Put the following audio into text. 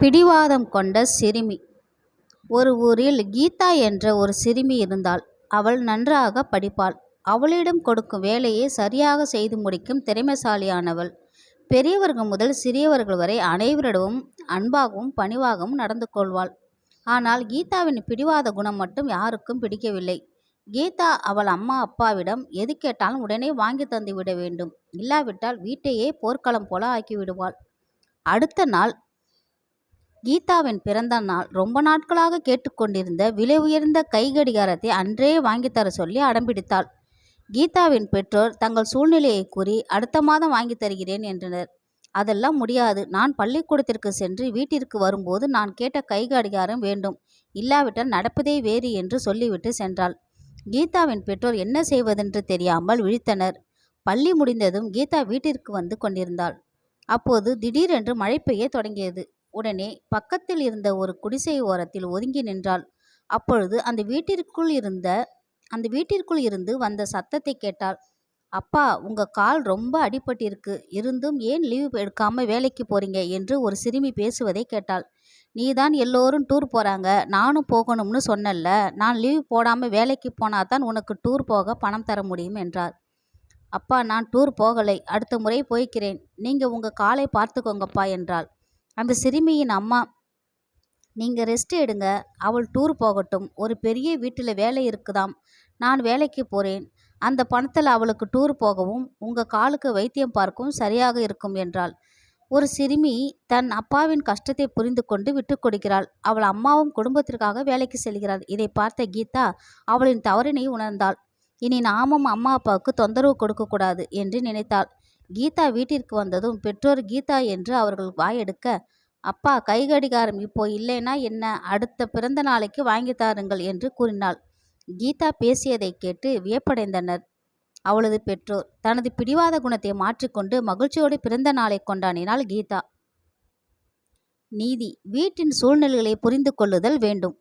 பிடிவாதம் கொண்ட சிறுமி ஒரு ஊரில் கீதா என்ற ஒரு சிறுமி இருந்தாள். அவள் நன்றாக படிப்பாள். அவளிடம் கொடுக்கும் வேலையை சரியாக செய்து முடிக்கும் திறமைசாலியானவள். பெரியவர்கள் முதல் சிறியவர்கள் வரை அனைவரிடமும் அன்பாகவும் பணிவாகவும் நடந்து கொள்வாள். ஆனால் கீதாவின் பிடிவாத குணம் மட்டும் யாருக்கும் பிடிக்கவில்லை. கீதா அவள் அம்மா அப்பாவிடம் எது கேட்டாலும் உடனே வாங்கித் தந்துவிட வேண்டும். இல்லாவிட்டால் வீட்டையே போர்க்களம் போல ஆக்கிவிடுவாள். அடுத்த நாள் கீதாவின் பிறந்த நாள். ரொம்ப நாட்களாக கேட்டுக்கொண்டிருந்த விலை உயர்ந்த கை கடிகாரத்தை அன்றே வாங்கித் தரச் சொல்லி அடம்பிடித்தாள். கீதாவின் பெற்றோர் தங்கள் சூழ்நிலையை கூறி அடுத்த மாதம் வாங்கித் தருகிறேன் என்றனர். அதெல்லாம் முடியாது. நான் பள்ளிக்கூடத்திற்கு சென்று வீட்டிற்கு வரும்போது நான் கேட்ட கை கடிகாரம் வேண்டும். இல்லாவிட்டால் நடப்பதே வேறு என்று சொல்லிவிட்டு சென்றாள். கீதாவின் பெற்றோர் என்ன செய்வதென்று தெரியாமல் விழித்தனர். பள்ளி முடிந்ததும் கீதா வீட்டிற்கு வந்து கொண்டிருந்தாள். அப்போது திடீரென்று மழை பெய்யத் தொடங்கியது. உடனே பக்கத்தில் இருந்த ஒரு குடிசை ஓரத்தில் ஒதுங்கி நின்றாள். அப்பொழுது அந்த வீட்டிற்குள் இருந்த அந்த வீட்டிற்குள் இருந்து வந்த சத்தத்தை கேட்டாள். அப்பா உங்க கால் ரொம்ப அடிபட்டிருக்கு. இருந்தும் ஏன் லீவ் எடுக்காம வேலைக்கு போறீங்க என்று ஒரு சிறுமி பேசுவதை கேட்டாள். நீதான் எல்லோரும் டூர் போறாங்க. நானும் போகணும்னு சொன்னல்ல. நான் லீவ் போடாம வேலைக்கு போனாதான் உனக்கு டூர் போக பணம் தர முடியும் என்றார். அப்பா நான் டூர் போகலை. அடுத்த முறை போய்க்கிறேன். நீங்க உங்க காலை பார்த்துக்கோங்கப்பா என்றாள். அந்த சிறுமியின் அம்மா நீங்கள் ரெஸ்ட் எடுங்க. அவள் டூர் போகட்டும். ஒரு பெரிய வீட்டில் வேலை இருக்குதாம். நான் வேலைக்கு போகிறேன் அந்த பணத்தில் அவளுக்கு டூர் போகவும் உங்கள் காலுக்கு வைத்தியம் பார்க்கவும் சரியாக இருக்கும் என்றாள். ஒரு சிறுமி தன் அப்பாவின் கஷ்டத்தை புரிந்து கொண்டு விட்டு கொடுக்கிறாள். அவள் அம்மாவும் குடும்பத்திற்காக வேலைக்கு செல்கிறாள். இதை பார்த்த கீதா அவளின் தவறினை உணர்ந்தாள். இனி நாமும் அம்மா அப்பாவுக்கு தொந்தரவு கொடுக்கக்கூடாது என்று நினைத்தாள். கீதா வீட்டிற்கு வந்ததும் பெற்றோர் கீதா என்று அவர்கள் வாயெடுக்க அப்பா கைகடிகாரம் இப்போ இல்லைனா என்ன அடுத்த பிறந்த நாளைக்கு வாங்கித் தாருங்கள் என்று கூறினாள். கீதா பேசியதைக் கேட்டு வியப்படைந்தனர் அவளது பெற்றோர். தனது பிடிவாத குணத்தை மாற்றிக்கொண்டு மகிழ்ச்சியோடு பிறந்த நாளைக் கொண்டாடினாள் கீதா. நீதி வீட்டின் சூழ்நிலைகளை புரிந்து கொள்ளுதல் வேண்டும்.